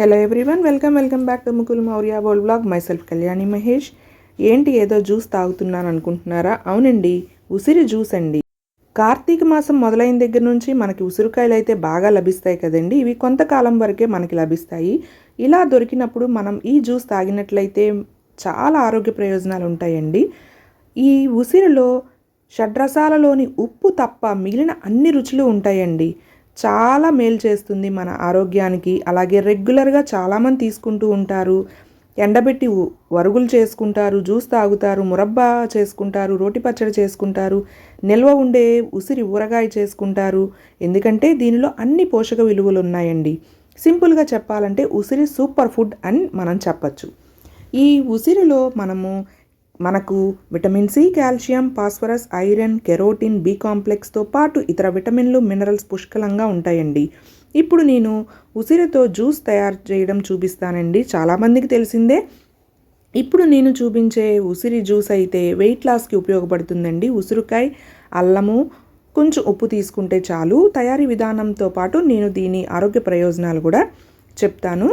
Hello everyone welcome welcome back to Mukul Maurya world blog myself Kalyani Mahesh ఏంటి ఏదో juice తాగుతున్నాను అనుకుంటున్నారా? అవునండి ఉసిరి జ్యూస్ అండి. కార్తీక మాసం మొదలైన దగ్గర నుంచి మనకి ఉసిరికాయలు అయితే బాగా లభిస్తాయి కదండి. ఇవి కొంతకాలం వరకే మనకి లభిస్తాయి. ఇలా దొరికినప్పుడు మనం ఈ జ్యూస్ తాగినట్లయితే చాలా ఆరోగ్య ప్రయోజనాలు ఉంటాయండి. ఈ ఉసిరిలో షడ్రసాలలోని ఉప్పు తప్ప మిగిలిన అన్ని రుచులు ఉంటాయండి. చాలా మేలు చేస్తుంది మన ఆరోగ్యానికి. అలాగే రెగ్యులర్గా చాలామంది తీసుకుంటూ ఉంటారు. ఎండబెట్టి వరుగులు చేసుకుంటారు జ్యూస్ తాగుతారు మురబ్బా చేసుకుంటారు రోటి పచ్చడి చేసుకుంటారు నిల్వ ఉండే ఉసిరి ఊరగాయ చేసుకుంటారు. ఎందుకంటే దీనిలో అన్ని పోషక విలువలు ఉన్నాయండి. సింపుల్గా చెప్పాలంటే ఉసిరి సూపర్ ఫుడ్ అని మనం చెప్పచ్చు. ఈ ఉసిరిలో మనము మనకు vitamin C calcium phosphorus iron carotene B కాంప్లెక్స్తో పాటు ఇతర విటమిన్లు మినరల్స్ పుష్కలంగా ఉంటాయండి. ఇప్పుడు నేను ఉసిరితో జ్యూస్ తయారు చేయడం చూపిస్తానండి. చాలామందికి తెలిసిందే. ఇప్పుడు నేను చూపించే ఉసిరి జ్యూస్ అయితే వెయిట్ లాస్కి ఉపయోగపడుతుందండి. ఉసిరికాయ అల్లము కొంచెం ఉప్పు తీసుకుంటే చాలు. తయారీ విధానంతో పాటు నేను దీని ఆరోగ్య ప్రయోజనాలు కూడా చెప్తాను.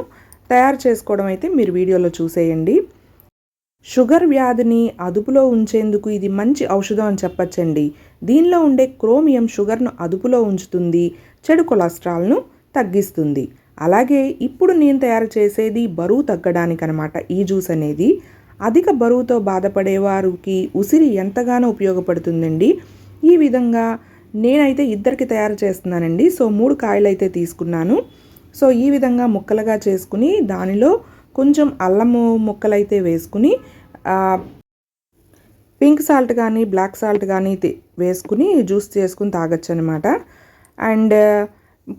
తయారు చేసుకోవడం అయితే మీరు వీడియోలో చూసేయండి. షుగర్ వ్యాధిని అదుపులో ఉంచేందుకు ఇది మంచి ఔషధం అని చెప్పచ్చండి. దీనిలో ఉండే క్రోమియం షుగర్ను అదుపులో ఉంచుతుంది చెడు కొలెస్ట్రాల్ను తగ్గిస్తుంది. అలాగే ఇప్పుడు నేను తయారు చేసేది బరువు తగ్గడానికి అనమాట ఈ జ్యూస్ అనేది. అధిక బరువుతో బాధపడే వారికి ఉసిరి ఎంతగానో ఉపయోగపడుతుందండి. ఈ విధంగా నేనైతే ఇద్దరికి తయారు చేస్తున్నానండి. సో మూడు కాయలు అయితే తీసుకున్నాను. సో ఈ విధంగా ముక్కలుగా చేసుకుని దానిలో కొంచెం అల్లము ముక్కలైతే వేసుకుని పింక్ సాల్ట్ కానీ బ్లాక్ సాల్ట్ కానీ వేసుకుని జ్యూస్ చేసుకుని తాగొచ్చు అనమాట అండ్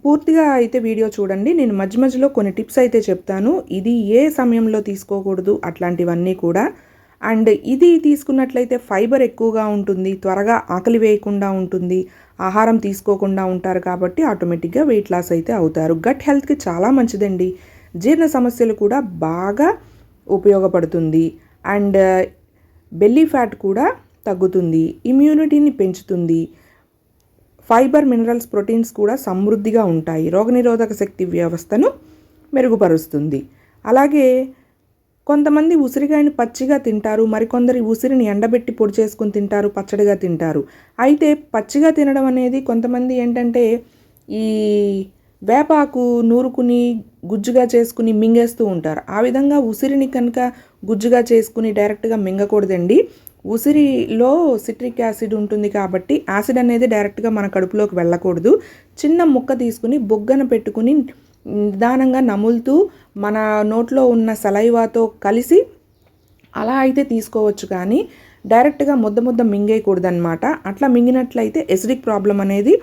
పూర్తిగా అయితే వీడియో చూడండి. నేను మధ్య మధ్యలో కొన్ని టిప్స్ అయితే చెప్తాను. ఇది ఏ సమయంలో తీసుకోకూడదు అట్లాంటివన్నీ కూడా. అండ్ ఇది తీసుకున్నట్లయితే ఫైబర్ ఎక్కువగా ఉంటుంది. త్వరగా ఆకలి వేయకుండా ఉంటుంది. ఆహారం తీసుకోకుండా ఉంటారు కాబట్టి ఆటోమేటిక్గా వెయిట్ లాస్ అయితే అవుతారు. గట్ హెల్త్కి చాలా మంచిదండి. జీర్ణ సమస్యలు కూడా బాగా ఉపయోగపడుతుంది. అండ్ uh, బెల్లీ ఫ్యాట్ కూడా తగ్గుతుంది. ఇమ్యూనిటీని పెంచుతుంది. ఫైబర్ మినరల్స్ ప్రోటీన్స్ కూడా సమృద్ధిగా ఉంటాయి. రోగనిరోధక శక్తి వ్యవస్థను మెరుగుపరుస్తుంది. అలాగే కొంతమంది ఉసిరికాయని పచ్చిగా తింటారు. మరికొందరు ఉసిరిని ఎండబెట్టి పొడి చేసుకుని తింటారు. పచ్చడిగా తింటారు. అయితే పచ్చిగా తినడం అనేది కొంతమంది ఏంటంటే ఈ వేపాకు నూరుకుని గుజ్జుగా చేసుకుని మింగేస్తూ ఉంటారు. ఆ విధంగా ఉసిరిని కనుక గుజ్జుగా చేసుకుని డైరెక్ట్గా మింగకూడదండి. ఉసిరిలో సిట్రిక్ యాసిడ్ ఉంటుంది కాబట్టి యాసిడ్ అనేది డైరెక్ట్గా మన కడుపులోకి వెళ్ళకూడదు. చిన్న ముక్క తీసుకుని బొగ్గన పెట్టుకుని నిదానంగా నములుతూ మన నోట్లో ఉన్న సలైవాతో కలిసి అలా అయితే తీసుకోవచ్చు కానీ డైరెక్ట్గా ముద్ద ముద్ద మింగేయకూడదనమాట అట్లా మింగినట్లయితే ఎసిడిక్ ప్రాబ్లం అనేది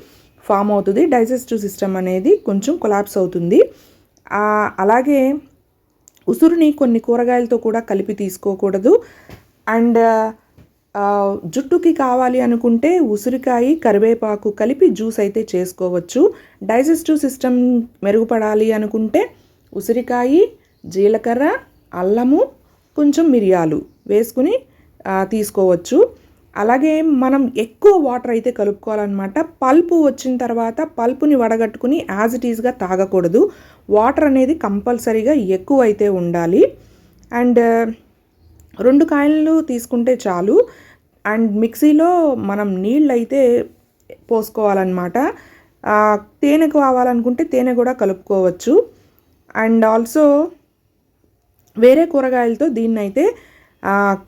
ఫామ్ అవుతుంది. డైజెస్టివ్ సిస్టమ్ అనేది కొంచెం కొలాప్స్ అవుతుంది. అలాగే ఉసురుని కొన్ని కూరగాయలతో కూడా కలిపి తీసుకోకూడదు. అండ్ జుట్టుకి కావాలి అనుకుంటే ఉసిరికాయ కరివేపాకు కలిపి జ్యూస్ అయితే చేసుకోవచ్చు. డైజెస్టివ్ సిస్టమ్ మెరుగుపడాలి అనుకుంటే ఉసిరికాయ జీలకర్ర అల్లము కొంచెం మిరియాలు వేసుకుని తీసుకోవచ్చు. అలాగే మనం ఎక్కువ వాటర్ అయితే కలుపుకోవాలన్నమాట. పల్పు వచ్చిన తర్వాత పల్పుని వడగట్టుకుని యాజ్ ఇట్ ఈజ్గా తాగకూడదు. వాటర్ అనేది కంపల్సరీగా ఎక్కువ అయితే ఉండాలి. అండ్ రెండు కాయలు తీసుకుంటే చాలు. అండ్ మిక్సీలో మనం నీళ్ళు అయితే పోసుకోవాలన్నమాట తేనె కావాలనుకుంటే తేనె కూడా కలుపుకోవచ్చు. అండ్ ఆల్సో వేరే కూరగాయలతో దీన్నైతే అయితే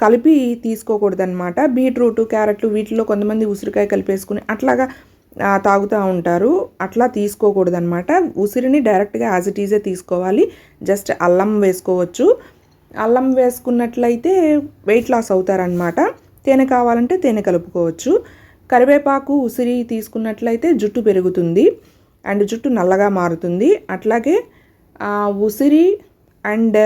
కలిపి తీసుకోకూడదనమాట బీట్రూట్ క్యారెట్లు వీటిలో కొంతమంది ఉసిరికాయ కలిపేసుకుని అట్లాగా తాగుతూ ఉంటారు. అట్లా తీసుకోకూడదనమాట ఉసిరిని డైరెక్ట్గా యాజ్ ఇట్ ఈజే తీసుకోవాలి. జస్ట్ అల్లం వేసుకోవచ్చు. అల్లం వేసుకున్నట్లయితే వెయిట్ లాస్ అవుతారనమాట తేనె కావాలంటే తేనె కలుపుకోవచ్చు. కరివేపాకు ఉసిరి తీసుకున్నట్లయితే జుట్టు పెరుగుతుంది. అండ్ జుట్టు నల్లగా మారుతుంది. అట్లాగే ఉసిరి అండ్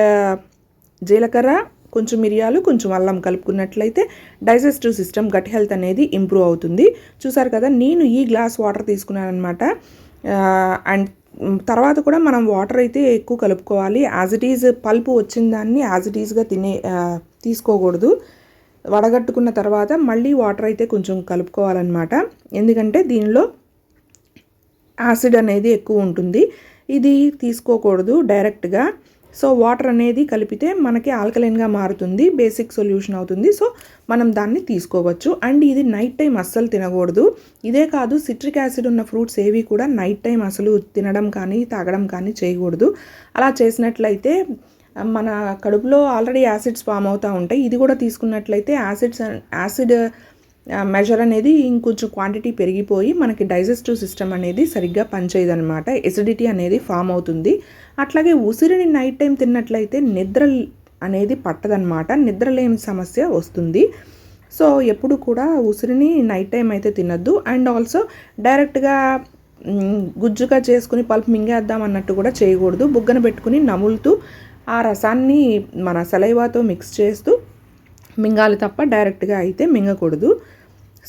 జీలకర్ర కొంచెం మిరియాలు కొంచెం అల్లం కలుపుకున్నట్లయితే డైజెస్టివ్ సిస్టమ్ గట్ హెల్త్ అనేది ఇంప్రూవ్ అవుతుంది. చూసారు కదా నేను ఈ గ్లాస్ వాటర్ తీసుకున్నాను అనమాట అండ్ తర్వాత కూడా మనం వాటర్ అయితే ఎక్కువ కలుపుకోవాలి. యాజ్ ఇట్ ఈజ్ పల్పు వచ్చిన దాన్ని యాజ్ ఇట్ ఈజ్గా తినే తీసుకోకూడదు. వడగట్టుకున్న తర్వాత మళ్ళీ వాటర్ అయితే కొంచెం కలుపుకోవాలన్నమాట. ఎందుకంటే దీనిలో యాసిడ్ అనేది ఎక్కువ ఉంటుంది. ఇది తీసుకోకూడదు డైరెక్ట్గా. సో వాటర్ అనేది కలిపితే మనకి ఆల్కలైన్గా మారుతుంది బేసిక్ సొల్యూషన్ అవుతుంది. సో మనం దాన్ని తీసుకోవచ్చు. అండ్ ఇది నైట్ టైం అస్సలు తినకూడదు. ఇదే కాదు సిట్రిక్ యాసిడ్ ఉన్న ఫ్రూట్స్ ఏవి కూడా నైట్ టైం అసలు తినడం కానీ తాగడం కానీ చేయకూడదు. అలా చేసినట్లయితే మన కడుపులో ఆల్రెడీ యాసిడ్స్ ఫామ్ అవుతూ ఉంటాయి. ఇది కూడా తీసుకున్నట్లయితే యాసిడ్స్ యాసిడ్ మెజర్ అనేది ఇంకొంచెం క్వాంటిటీ పెరిగిపోయి మనకి డైజెస్టివ్ సిస్టమ్ అనేది సరిగ్గా పనిచేయదు అనమాట ఎసిడిటీ అనేది ఫామ్ అవుతుంది. అట్లాగే ఉసిరిని నైట్ టైం తిన్నట్లయితే నిద్ర అనేది పట్టదనమాట నిద్ర లేని సమస్య వస్తుంది. సో ఎప్పుడు కూడా ఉసిరిని నైట్ టైం అయితే తినద్దు. అండ్ ఆల్సో డైరెక్ట్గా గుజ్జుగా చేసుకుని పల్ప్ మింగేద్దాం అన్నట్టు కూడా చేయకూడదు. బుగ్గన పెట్టుకుని నములుతూ ఆ రసాన్ని మన సలైవాతో మిక్స్ చేస్తూ మింగాలి తప్ప డైరెక్ట్గా అయితే మింగకూడదు.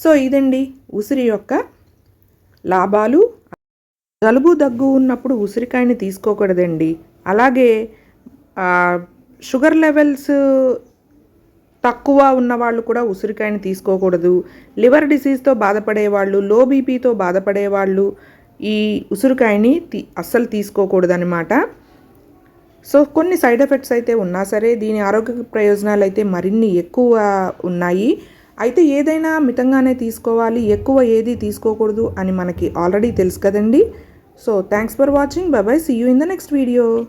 సో ఇదండి ఉసిరి యొక్క లాభాలు. జలుబు దగ్గు ఉన్నప్పుడు ఉసిరికాయని తీసుకోకూడదండి. అలాగే షుగర్ లెవెల్స్ తక్కువ ఉన్న వాళ్ళు కూడా ఉసిరికాయని తీసుకోకూడదు. లివర్ డిసీజ్తో బాధపడే వాళ్ళు లో బీపీతో బాధపడే వాళ్ళు ఈ ఉసిరికాయని తీ అస్సలు తీసుకోకూడదనమాట సో కొన్ని సైడ్ ఎఫెక్ట్స్ అయితే ఉన్నా సరే దీని ఆరోగ్య ప్రయోజనాలు అయితే మరిన్ని ఎక్కువ ఉన్నాయి. అయితే ఏదైనా మితంగానే తీసుకోవాలి ఎక్కువ ఏది తీసుకోకూడదు అని మనకి ఆల్రెడీ తెలుసు కదండి. So thanks for watching. Bye bye. See you in the next video.